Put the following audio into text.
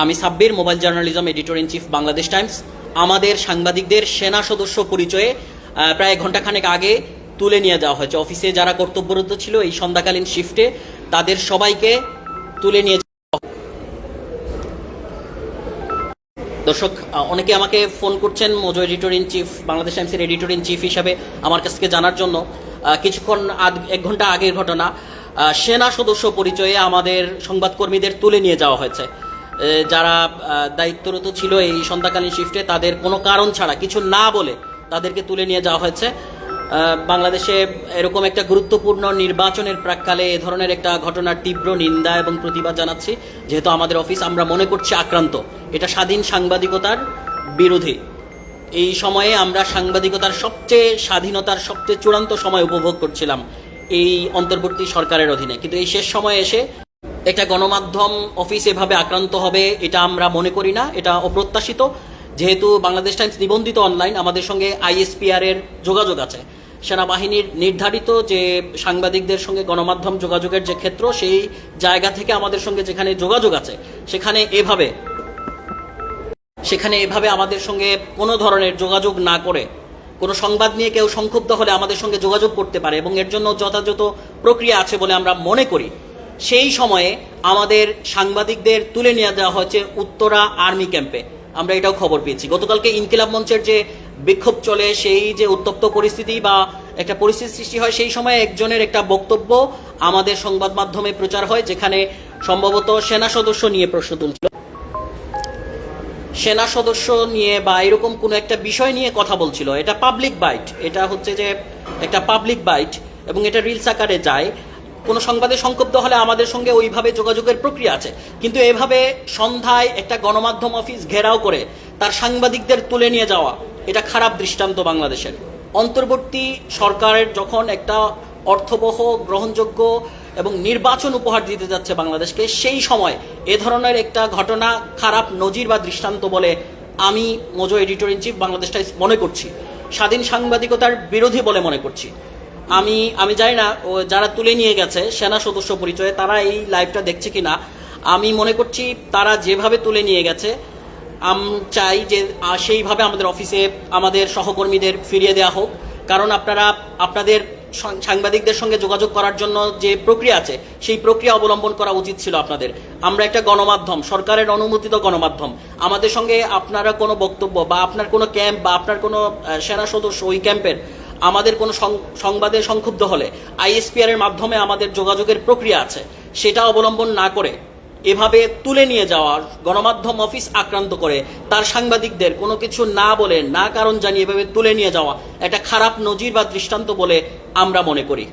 আমি Sabbir mobile journalism editor in chief Bangladesh Times. আমাদের সাংবাদিকদের সেনা সদস্য পরিচয়ে প্রায় ঘন্টাখানেক আগে তুলে নিয়ে যাওয়া হয়েছে। অফিসে যারা কর্তব্যরত ছিল এই সন্ধ্যাকালীন শিফটে, তাদের সবাইকে তুলে নিয়ে দর্শক অনেকে আমাকে ফোন করছেন MoJo editor in chief, Bangladesh টাইমসের এডিটর ইন চিফ হিসাবে আমার কাছ থেকে জানার জন্য। কিছুক্ষণ আগ- এক ঘণ্টা আগের ঘটনা। সেনা সদস্য পরিচয়ে আমাদের সংবাদকর্মীদের তুলে নিয়ে যাওয়া হয়েছে। যারা দায়িত্বরত ছিল এই সন্ধ্যাকালীন শিফটে তাদের কোনো কারণ ছাড়া, কিছু না বলে তাদেরকে তুলে নিয়ে যাওয়া হয়েছে। বাংলাদেশে এরকম একটা গুরুত্বপূর্ণ নির্বাচনের প্রাককালে এ ধরনের একটা ঘটনার তীব্র নিন্দা এবং প্রতিবাদ জানাচ্ছি। যেহেতু আমাদের অফিস, আমরা মনে করছি আক্রান্ত। এটা স্বাধীন সাংবাদিকতার বিরোধী। এই সময়ে আমরা সাংবাদিকতার সবচেয়ে স্বাধীনতার সবচেয়ে চূড়ান্ত সময় উপভোগ করছিলাম এই অন্তর্বর্তী সরকারের অধীনে। কিন্তু এই শেষ সময়ে এসে একটা গণমাধ্যম অফিস এভাবে আক্রান্ত হবে, এটা আমরা মনে করি না, এটা অপ্রত্যাশিত। যেহেতু বাংলাদেশ টাইমস নিবন্ধিত অনলাইন আমাদের সঙ্গে আইএসপিআর এর যোগাযোগ আছে। সেনাবাহিনীর নির্ধারিত যে সাংবাদিকদের সঙ্গে গণমাধ্যম যোগাযোগের যে ক্ষেত্র, সেই জায়গা থেকে আমাদের সঙ্গে যেখানে যোগাযোগ আছে, সেখানে এভাবে। সেখানে এভাবে আমাদের সঙ্গে কোনো ধরনের যোগাযোগ না করে, কোনো সংবাদ নিয়ে কেউ সংক্ষুব্ধ হলে আমাদের সঙ্গে যোগাযোগ করতে পারে এবং এর জন্য যথাযথ প্রক্রিয়া আছে বলে আমরা মনে করি। সেই সময়ে আমাদের সাংবাদিকদের তুলে নিয়ে যাওয়া হয়েছে উত্তরা আর্মি ক্যাম্পে। আমরা এটাও খবর পেয়েছি। গতকালকে ইনকিলাব মঞ্চের যে বিক্ষোভ চলে, সেই যে উত্তপ্ত পরিস্থিতি বা একটা পরিস্থিতি সৃষ্টি হয়, সেই সময় একজনের একটা বক্তব্য আমাদের সংবাদ মাধ্যমে প্রচার হয়, যেখানে সম্ভবত সেনা সদস্য নিয়ে প্রশ্ন তুলছিল। সেনা সদস্য নিয়ে বা এরকম কোনো একটা বিষয় নিয়ে কথা বলছিল। এটা পাবলিক বাইট এটা হচ্ছে যে একটা পাবলিক বাইট এবং এটা রিলস আকারে যায়। কোনো সংবাদে সংক্ষুব্ধ হলে আমাদের সঙ্গে ওইভাবে যোগাযোগের প্রক্রিয়া আছে। কিন্তু এভাবে সন্ধ্যায় একটা গণমাধ্যম অফিস ঘেরাও করে তার সাংবাদিকদের তুলে নিয়ে যাওয়া, এটা খারাপ দৃষ্টান্ত বাংলাদেশের। অন্তর্বর্তী সরকারের যখন একটা অর্থবহ, গ্রহণযোগ্য এবং নির্বাচন উপহার দিতে যাচ্ছে বাংলাদেশকে, সেই সময় এ ধরনের একটা ঘটনা খারাপ, নজির বা দৃষ্টান্ত বলে আমি MoJo editor in chief Bangladesh Times মনে করছি। স্বাধীন সাংবাদিকতার বিরোধী বলে মনে করছি। আমি আমি জানি না যারা তুলে নিয়ে গেছে, সেনা সদস্য পরিচয়ে তারা এই লাইভটা দেখছে কিনা। আমি মনে করছি তারা যেভাবে তুলে নিয়ে গেছে, আম চাই যে সেইভাবে আমাদের অফিসে আমাদের সহকর্মীদের ফিরিয়ে দেওয়া হোক। কারণ আপনারা, আপনাদের সাংবাদিকদের সঙ্গে যোগাযোগ করার জন্য যে প্রক্রিয়া আছে, সেই প্রক্রিয়া অবলম্বন করা উচিত ছিল আপনাদের। আমরা একটা গণমাধ্যম, সরকারের অনুমোদিত গণমাধ্যম। আমাদের সঙ্গে আপনারা কোনো বক্তব্য বা আপনার কোনো ক্যাম্প বা আপনার কোনো সেনা সদস্য ওই ক্যাম্পের আমাদের কোনো সংবাদে সংক্ষুব্ধ হলে আইএসপিআর এর মাধ্যমে আমাদের যোগাযোগের প্রক্রিয়া আছে, সেটা অবলম্বন না করে এভাবে তুলে নিয়ে যাওয়ার গণমাধ্যম অফিস আক্রান্ত করে তার সাংবাদিকদের কোনো কিছু না বলে না কারণ জানিয়ে এভাবে তুলে নিয়ে যাওয়া একটা খারাপ নজির বা দৃষ্টান্ত বলে আমরা মনে করি।